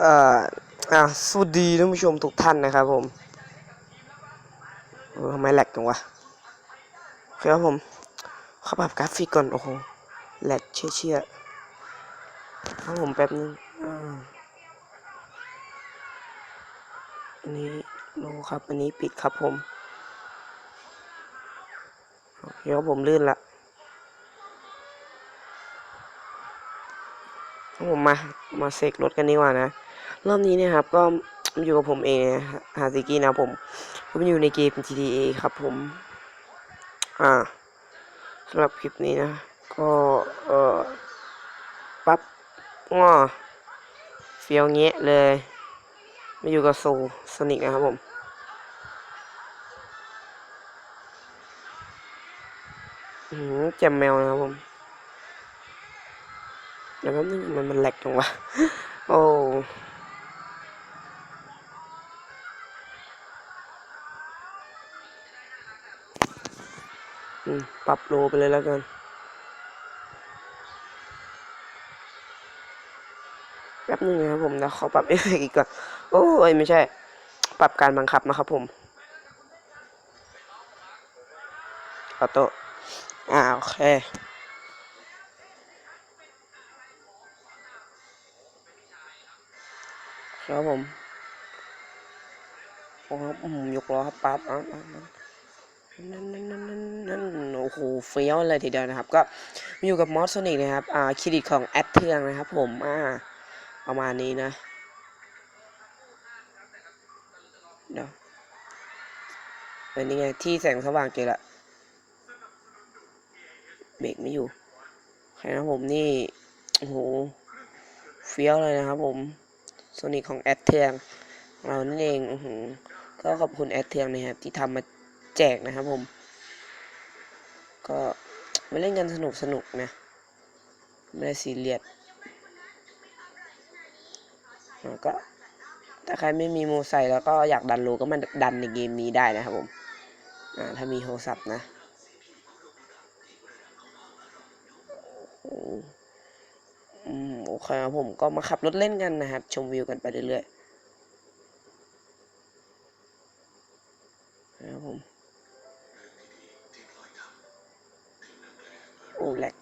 เอ่ออะสวัสดีท่านผู้ชมทุกท่านนะครับผมเออทำไมแหลกจังวะโอเคครับผมเข้าปรับกราฟิกก่อน โอ้โหแหลกเชี่ยเชี่ยครับผมแป๊บนึงอันนี้โลครับ อันนี้ปิดครับผม โอเคครับผมลื่นละผมมา มาเสกรถกันดีกว่านะ รอบนี้เนี่ยครับก็อยู่กับผมเองฮาซิกี้นะผมก็มอยู่ในเกม GTA ครับผม อ่าสำหรับคลิปนี้นะ ก็เออปั๊บง้อเฟียวเงี้ยเลยมาอยู่กับโซสนิกนะครับผมอืมแจมแมวนะครับผมเดี๋ยวแป๊บนึงมันมันแหลกจังวะ โอ้ ปรับโลไปเลยแล้วกันแป๊บนึงนะครับผมนะขอปรับเอฟเฟกอีกก่อน โอ้ยไม่ใช่ ปรับการบังคับนะครับผมออโต้อ่าโอเคครับผมโอ้ครับอืมยกล้อครับปั๊บอะอะอะ นั่นนั่นนั่นนั่นโอ้โหเฟี้ยวเลยทีเดียวนะครับ ก็มาอยู่กับมอสโซนิกนะครับ อ่าเครดิตของแอดเทืองนะครับผม อ่า ประมาณนี้นะ เดี๋ยวเป็นยังไง ที่แสงสว่างเจอละเบรกไม่อยู่ใครนะผมนี่ โอ้โห เฟี้ยวเลยนะครับผมโซนิกของแอดเทือง เรานั่นเองอก็ขอบคุณแอดเทืองนะครับที่ทำมา แจกนะครับผม ก็มาเล่นกันสนุกสนุกนะไม่ได้ซีเรียสก็ถ้าใครไม่มีโมไซแล้วก็อยากดันโลก็มาดันในเกมนี้ได้นะครับผมถ้ามีโทรศัพท์นะโอ้อืมโอเคครับผมก็มาขับรถเล่นกันนะครับ ชมวิวกันไปเรื่อยๆ แหลก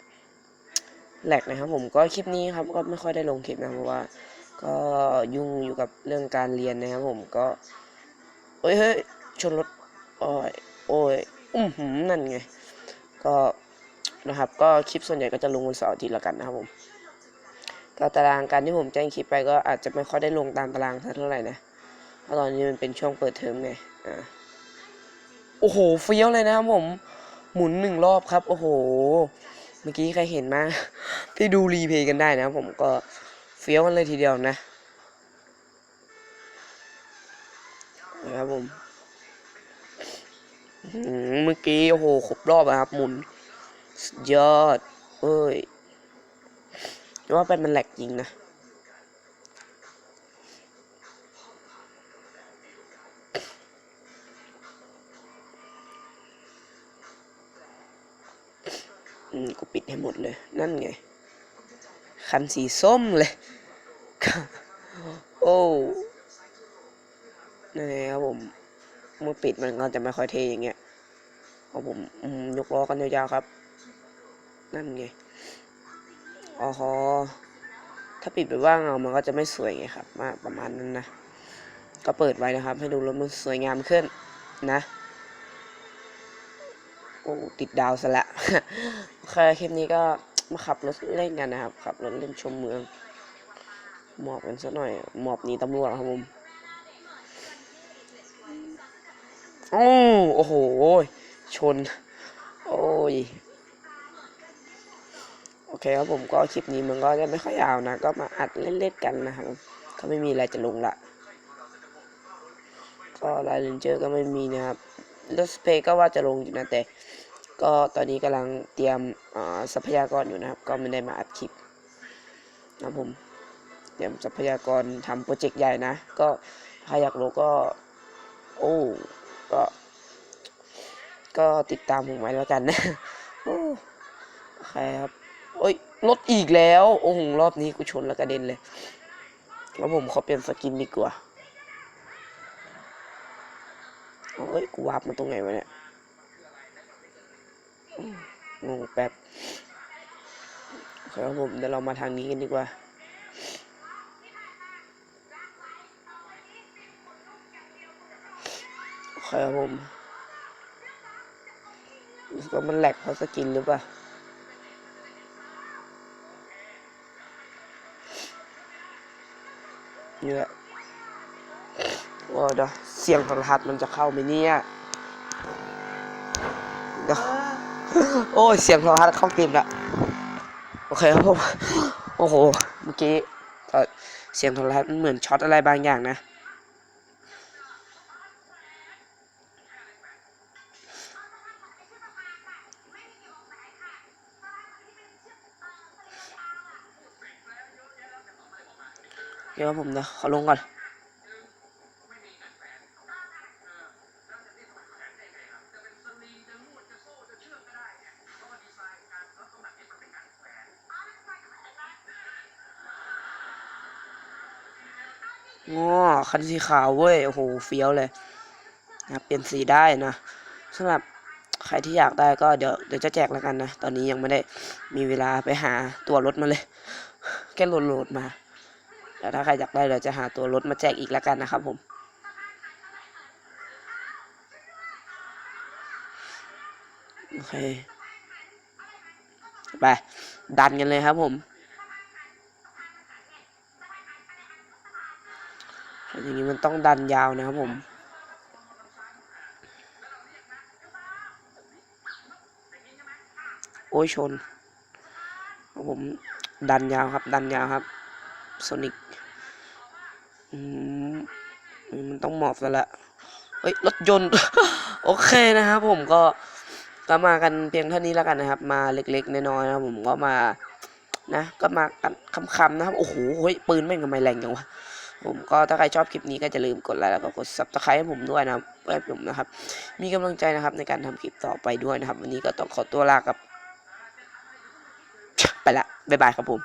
แหลกนะครับ ผมก็คลิปนี้ครับก็ไม่ค่อยได้ลงคลิปนะเพราะว่า ก็ยุ่งอยู่กับเรื่องการเรียนนะครับ ผมก็เฮ้ยเฮ้ยชนรถโอ้ยโอ้ยอืมหืมนั่นไง ก็นะครับ ก็คลิปส่วนใหญ่ก็จะลงวันเสาร์อาทิตย์ละกันนะครับผมก็ตารางการที่ผมแจ้งคลิปไปก็อาจจะไม่ค่อยได้ลงตามตารางเท่าไหร่นะเพราะตอนนี้มันเป็นช่วงเปิดเทอมไงอ่าโอ้โหเฟี้ยวเลยนะครับผม หมุนหนึ่งรอบครับ โอ้โห มื่อกี้ใครเห็นมากที่ดูรีเพย์กันได้นะผมก็เฟี้ยวกันเลยทีเดียวนะนะครับผมเมื่อกี้โอ้โหครบรอบนะครับหมุนยอดเอ้ยว่าเป็นมันแหลกจริงนะ อืมกูปิดให้หมดเลย นั่นไง คันสีส้มเลย โอ้นั่นไงครับผม เมื่อปิดมันก็จะไม่ค่อยเทอย่างเงี้ยเพราผมยกล้อกันยาวๆครับ นั่นไงอ๋ออถ้าปิดไปว่างเอามันก็จะไม่สวยไงครับ มาประมาณนั้นนะ ก็เปิดไว้นะครับ ให้ดูรถมันสวยงามขึ้นนะ โอ้ติดดาวซะละโอเคคลิปนี้ก็มาขับรถเล่นกันนะครับ ขับรถเล่นชมเมือง หมอบกันสักหน่อย หมอบหนีตำรวจครับผมโอ้โอ้โห ชน โอ้ย โอเคครับผมก็คลิปนี้มันก็จะไม่ค่อยยาวนะ ก็มาอัดเล่นๆกันนะครับ ก็ไม่มีอะไรจะลงละ ก็ไลน์เลนเจอร์ก็ไม่มีนะครับรถสเปก็ว่าจะลงอยู่นะแต่ ก็ตอนนี้กำลังเตรียมทรัพยากรอยู่นะครับ ก็ไม่ได้มาอัดคลิปนะครับผมเตรียมทรัพยากรทำโปรเจกต์ใหญ่นะ ก็ใครอยากรู้ก็ โอ้ก็ก็ติดตามผมไว้แล้วกันนะโอ้ครับโอ้ยรถอีกแล้ว โอ้โหรอบนี้กูชนแล้วกระเด็นเลย แล้วผมขอเปลี่ยนสกินดีกว่าเฮ้ย กูวาร์ปมาตรงไหนวะเนี่ย งงแป๊บครับผมเดี๋ยวเรามาทางนี้กันดีกว่า ครับผมรู้สึกว่ามันแหลกเพราะสกินหรือเปล่านี่แหละว่าเดี๋ยวเสียงโทรทัศน์มันจะเข้าไหมเนี่ยเดี๋ยว โอ้ยเสียงโทรทัศน์เข้าเกมละโอเคครับผมโอ้โหเมื่อกี้เสียงโทรทัศน์มันเหมือนช็อตอะไรบางอย่างนะเดี๋ยวผมนะขอลงก่อน งอคันสีขาวเว้ย โอ้โห เฟี้ยวเลยนะเปลี่ยนสีได้นะสำหรับใครที่อยากได้ก็เดี๋ยวเดี๋ยวจะแจกแล้วกันนะ ตอนนี้ยังไม่ได้มีเวลาไปหาตัวรถมาเลย แค่โหลดโหลดมา แล้วถ้าใครอยากได้เดี๋ยวจะหาตัวรถมาแจกอีกแล้วกันนะครับผมโอเค ไป ดันกันเลยครับผม อย่างนี้มันต้องดันยาวนะครับผมโอ้ยชนผมดันยาวครับ ดันยาวครับโซนิกอืมมันต้องหมอบซะละเฮ้ยรถยนต์ โอเคนะครับผมก็ก็มากันเพียงเท่านี้แล้วกันนะครับ มาเล็กๆน้อยๆนะครับผมก็มานะ ก็มากันคำๆนะครับ โอ้โหเฮ้ยปืนแม่งทำไมแรงจังวะ ผมก็ถ้าใครชอบคลิปนี้ก็จะลืมกดไลค์แล้วก็กด subscribe ให้ผมด้วยนะครับเพื่อผมนะครับ มีกำลังใจนะครับในการทำคลิปต่อไปด้วยนะครับ วันนี้ก็ต้องขอตัวลากับ ไปละบ๊ายบายครับผม